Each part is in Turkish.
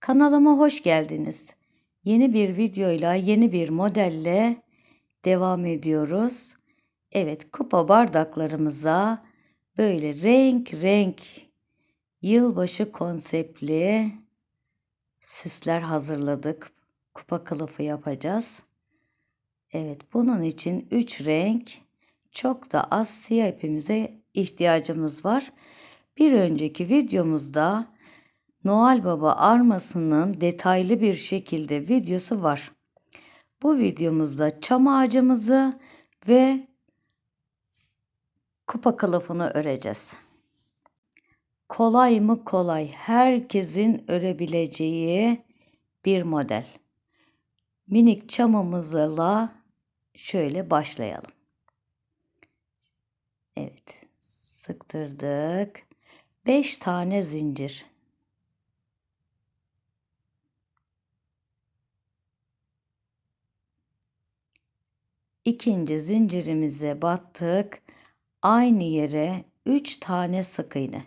Kanalıma hoş geldiniz. Yeni bir videoyla, yeni bir modelle devam ediyoruz. Evet, kupa bardaklarımıza böyle renk renk yılbaşı konseptli süsler hazırladık. Kupa kılıfı yapacağız. Evet, bunun için 3 renk çok da az siyah ipimize ihtiyacımız var. Bir önceki videomuzda Noel Baba armasının detaylı bir şekilde videosu var. Bu videomuzda çam ağacımızı ve kupa kılıfını öreceğiz. Kolay mı kolay, herkesin örebileceği bir model. Minik çamımızla şöyle başlayalım. Evet, sıktırdık. 5 tane zincir. İkinci zincirimize battık. Aynı yere 3 tane sık iğne.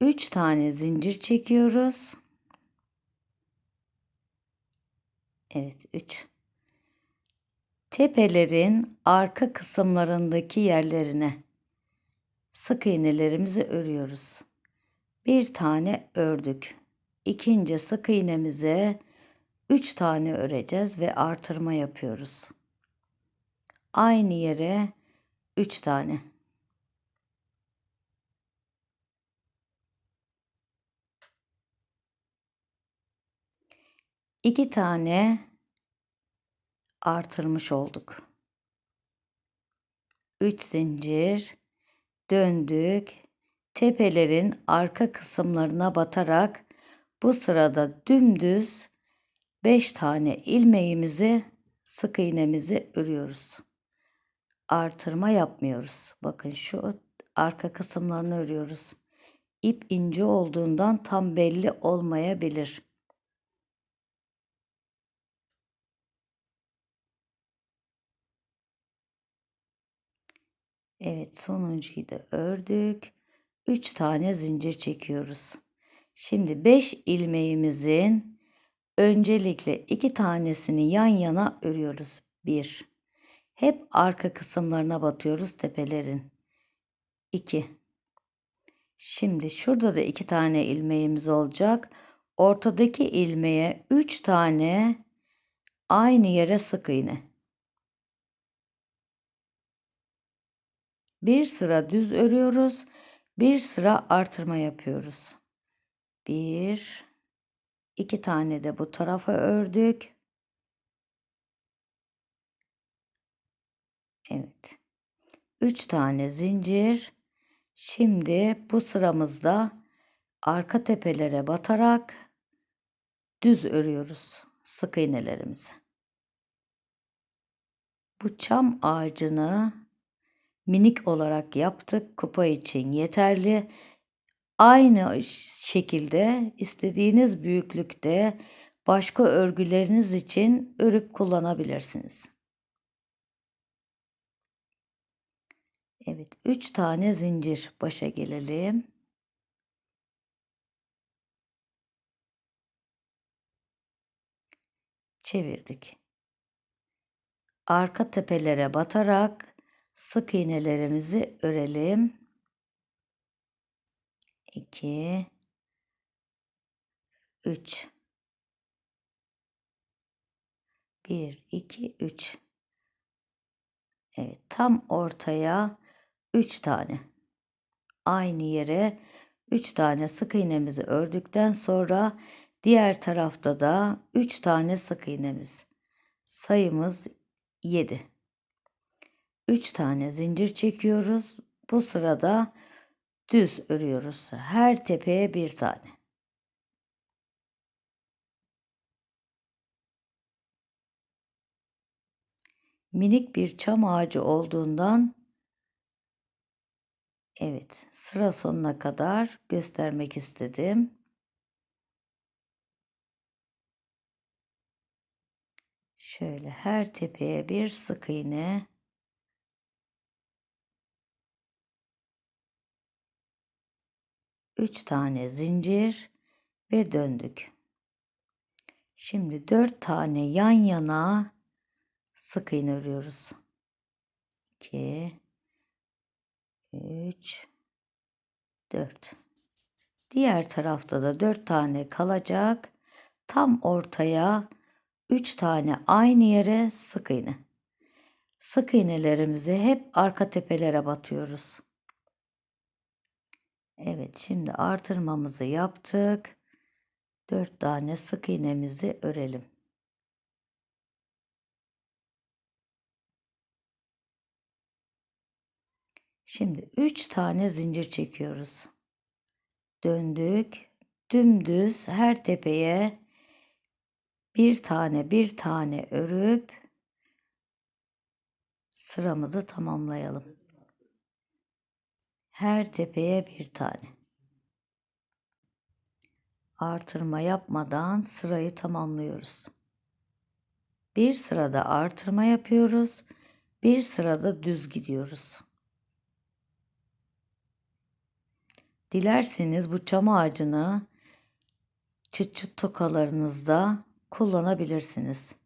Üç tane zincir çekiyoruz. Evet, üç. Tepelerin arka kısımlarındaki yerlerine sık iğnelerimizi örüyoruz bir tane ördük. İkinci sık iğnemize 3 tane öreceğiz ve artırma yapıyoruz. Aynı yere 3 tane. İki tane artırmış olduk. 3 zincir döndük tepelerin arka kısımlarına batarak bu sırada dümdüz 5 tane ilmeğimizi sık iğnemizi örüyoruz. Artırma yapmıyoruz. Bakın şu arka kısımlarını örüyoruz. İp ince olduğundan tam belli olmayabilir. Evet sonuncuyu da ördük. 3 tane zincir çekiyoruz. Şimdi 5 ilmeğimizin öncelikle 2 tanesini yan yana örüyoruz. 1. Hep arka kısımlarına batıyoruz tepelerin. 2. Şimdi şurada da 2 tane ilmeğimiz olacak. Ortadaki ilmeğe 3 tane aynı yere sık iğne. Bir sıra düz örüyoruz bir sıra artırma yapıyoruz. Bir, iki tane de bu tarafa ördük. Evet. Üç tane zincir. Şimdi bu sıramızda arka tepelere batarak düz örüyoruz sık iğnelerimizi. Bu çam ağacını minik olarak yaptık. Kupa için yeterli. Aynı şekilde istediğiniz büyüklükte başka örgüleriniz için örüp kullanabilirsiniz. Evet, 3 tane zincir başa gelelim. Çevirdik. Arka tepelere batarak sık iğnelerimizi örelim. 2 3 1 2 3 Evet tam ortaya 3 tane. Aynı yere 3 tane sık iğnemizi ördükten sonra diğer tarafta da 3 tane sık iğnemiz. Sayımız 7 3 tane zincir çekiyoruz. Bu sırada düz örüyoruz. Her tepeye bir tane. Minik bir çam ağacı olduğundan evet sıra sonuna kadar göstermek istedim. Şöyle her tepeye bir sık iğne 3 tane zincir ve döndük. Şimdi 4 tane yan yana sık iğne örüyoruz. 2 3 4 Diğer tarafta da 4 tane kalacak. Tam ortaya 3 tane aynı yere sık iğne. Sık iğnelerimizi hep arka tepelere batıyoruz. Evet şimdi artırmamızı yaptık. 4 tane sık iğnemizi örelim. Şimdi 3 tane zincir çekiyoruz. Döndük. Dümdüz her tepeye bir tane bir tane örüp sıramızı tamamlayalım. Her tepeye bir tane. Artırma yapmadan sırayı tamamlıyoruz. Bir sırada artırma yapıyoruz. Bir sırada düz gidiyoruz. Dilerseniz bu çam ağacını çıt çıt tokalarınızda kullanabilirsiniz.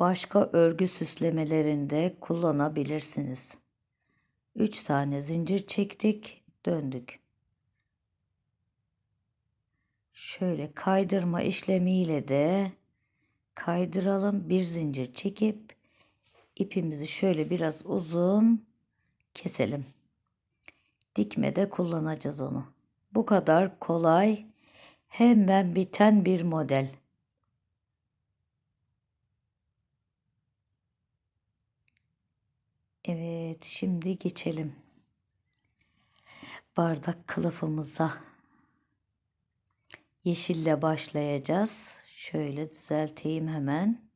Başka örgü süslemelerinde kullanabilirsiniz. 3 tane zincir çektik, döndük. Şöyle kaydırma işlemiyle de kaydıralım. Bir zincir çekip ipimizi şöyle biraz uzun keselim. Dikmede kullanacağız onu. Bu kadar kolay, hemen biten bir model. Evet, şimdi geçelim bardak kılıfımıza. Yeşille başlayacağız. Şöyle düzelteyim hemen.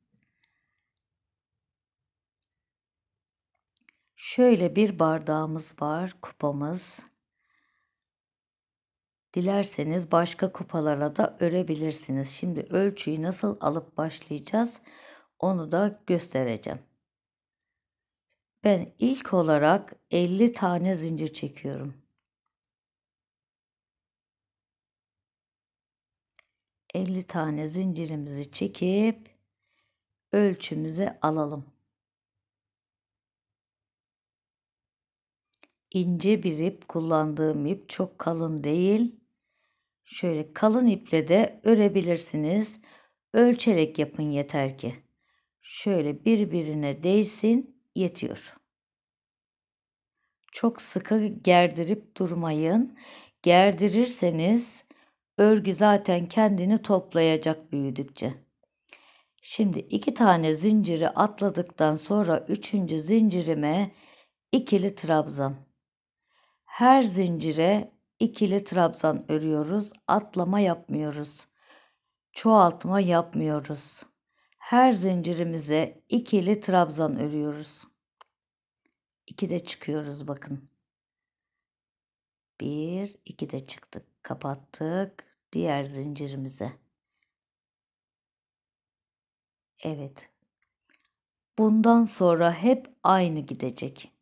Şöyle bir bardağımız var, kupamız. Dilerseniz başka kupalara da örebilirsiniz. Şimdi ölçüyü nasıl alıp başlayacağız onu da göstereceğim. Ben ilk olarak 50 tane zincir çekiyorum. 50 tane zincirimizi çekip ölçümüze alalım. ince bir ip kullandığım ip çok kalın değil. Şöyle kalın iple de örebilirsiniz. Ölçerek yapın yeter ki. Şöyle birbirine değsin yetiyor. Çok sıkı gerdirip durmayın. Gerdirirseniz örgü zaten kendini toplayacak büyüdükçe. Şimdi iki tane zinciri atladıktan sonra üçüncü zincirime ikili trabzan. Her zincire ikili trabzan örüyoruz. Atlama yapmıyoruz. Çoğaltma yapmıyoruz. Her zincirimize ikili trabzan örüyoruz. İki de çıkıyoruz bakın. Bir, iki de çıktık. Kapattık. Diğer zincirimize. Evet. Bundan sonra hep aynı gidecek.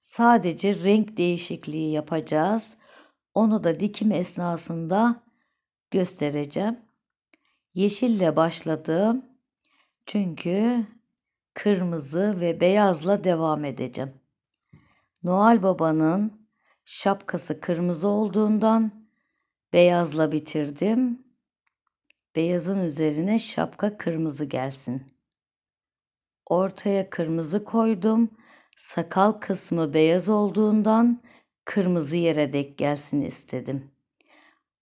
Sadece renk değişikliği yapacağız. Onu da dikim esnasında göstereceğim. Yeşille başladım. Çünkü kırmızı ve beyazla devam edeceğim. Noel Baba'nın şapkası kırmızı olduğundan beyazla bitirdim. Beyazın üzerine şapka kırmızı gelsin. Ortaya kırmızı koydum. Sakal kısmı beyaz olduğundan kırmızı yere dek gelsin istedim.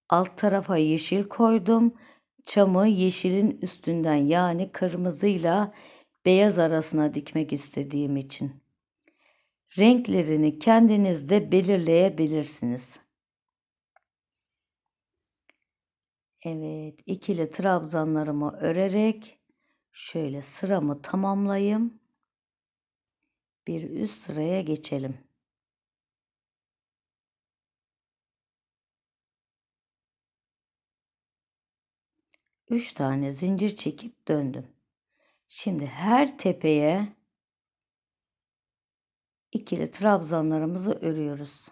Alt tarafa yeşil koydum. Çamı yeşilin üstünden yani kırmızıyla beyaz arasına dikmek istediğim için. Renklerini kendiniz de belirleyebilirsiniz. Evet, ikili trabzanlarımı örerek şöyle sıramı tamamlayayım bir üst sıraya geçelim. üç tane zincir çekip döndüm. Şimdi her tepeye ikili trabzanlarımızı örüyoruz.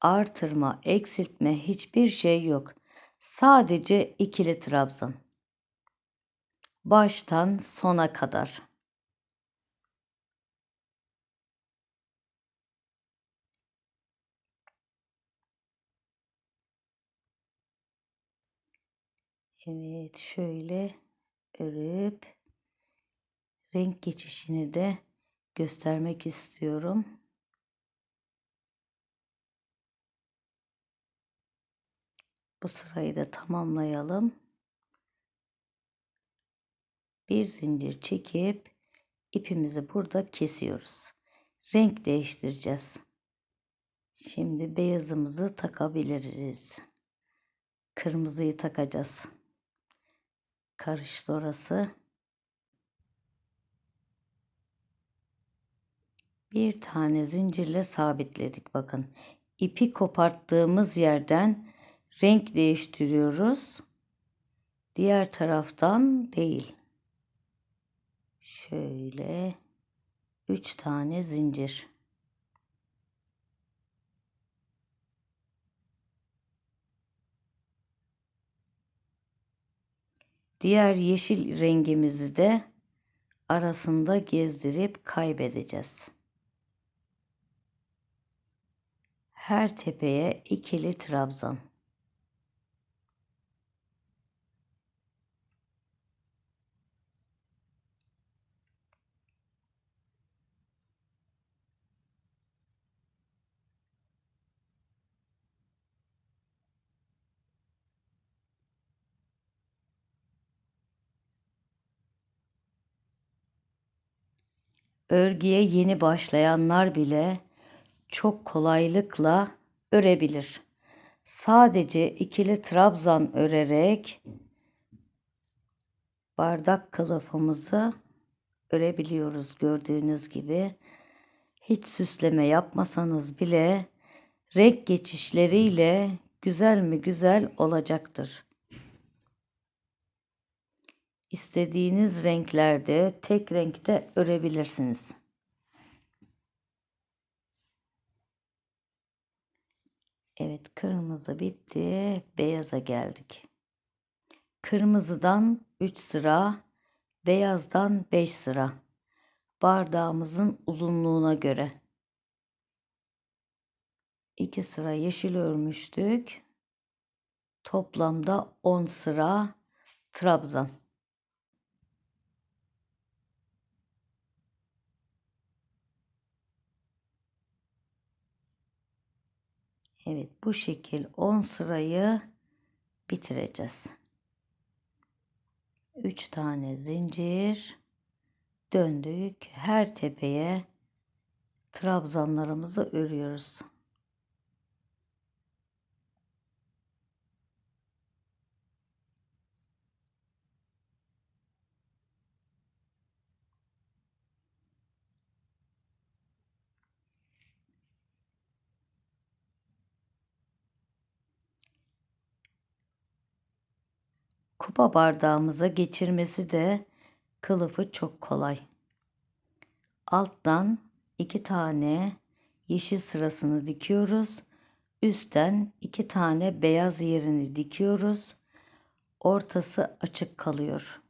Artırma, eksiltme hiçbir şey yok. Sadece ikili trabzan. Baştan sona kadar. Evet şöyle örüp renk geçişini de göstermek istiyorum. Bu sırayı da tamamlayalım. Bir zincir çekip ipimizi burada kesiyoruz. Renk değiştireceğiz. Şimdi beyazımızı takabiliriz. Kırmızıyı takacağız. Karıştı orası. Bir tane zincirle sabitledik bakın. İpi koparttığımız yerden renk değiştiriyoruz. Diğer taraftan değil. Şöyle üç tane zincir. Diğer yeşil rengimizi de arasında gezdirip kaybedeceğiz. Her tepeye ikili trabzan. Örgüye yeni başlayanlar bile çok kolaylıkla örebilir. Sadece ikili trabzan örerek bardak kılıfımızı örebiliyoruz gördüğünüz gibi. Hiç süsleme yapmasanız bile renk geçişleriyle güzel mi güzel olacaktır. İstediğiniz renklerde tek renkte örebilirsiniz. Evet kırmızı bitti. Beyaza geldik. Kırmızıdan 3 sıra, beyazdan 5 sıra. Bardağımızın uzunluğuna göre. 2 sıra yeşil örmüştük. Toplamda 10 sıra trabzan. Evet bu şekil 10 sırayı bitireceğiz. 3 tane zincir döndük. Her tepeye trabzanlarımızı örüyoruz. Kupa bardağımıza geçirmesi de kılıfı çok kolay. Alttan iki tane yeşil sırasını dikiyoruz. Üstten iki tane beyaz yerini dikiyoruz. Ortası açık kalıyor.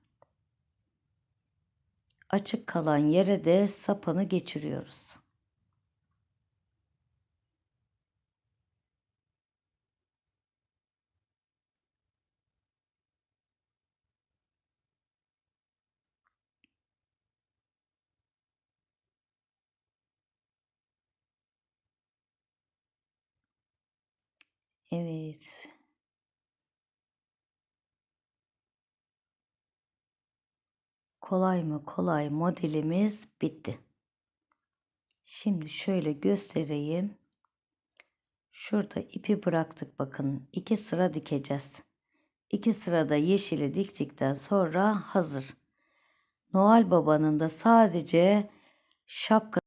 Açık kalan yere de sapanı geçiriyoruz. Evet. Kolay mı kolay modelimiz bitti. Şimdi şöyle göstereyim. Şurada ipi bıraktık bakın. iki sıra dikeceğiz. İki sırada yeşili diktikten sonra hazır. Noel Baba'nın da sadece şapka